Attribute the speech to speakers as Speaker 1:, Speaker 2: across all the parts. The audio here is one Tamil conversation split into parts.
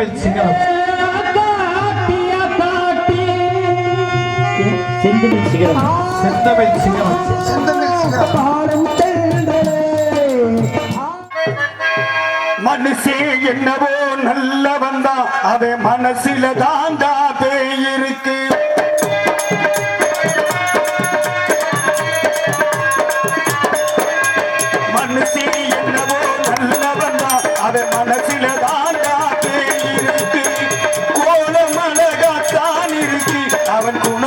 Speaker 1: தமிழ் சிங்களம்.
Speaker 2: செந்தமிழ் சிகரம்
Speaker 1: செந்தமிழ் சிகரம்
Speaker 3: செந்தமிழ் சிகரம்
Speaker 2: பாடும்
Speaker 4: மனசே என்னவோ நல்லவன் தான் அவன் மனசுல தாண்டா பேயிருக்கு மனசே என்னவோ நல்லவன் தான் அவன் மனசுல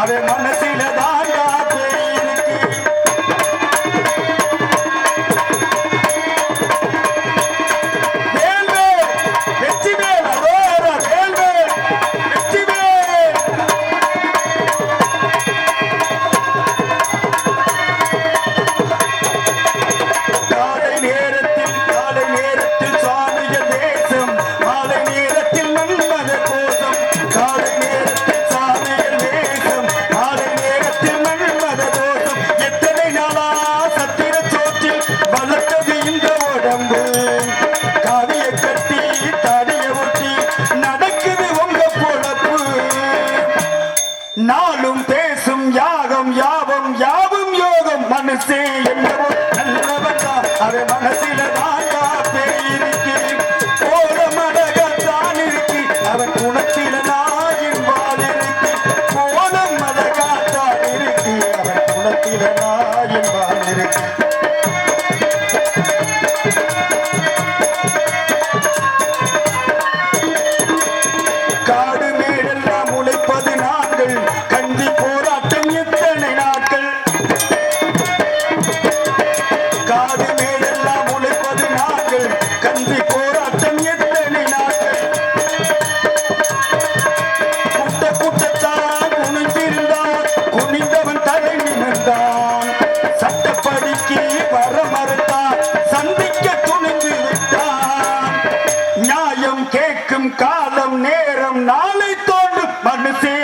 Speaker 4: அதே மண்ணை மனசே என்னவோ நல்லவன் அவன் மனசே கேட்கும் காலம் நேரம் நாளை தோன்றும். மனுஷே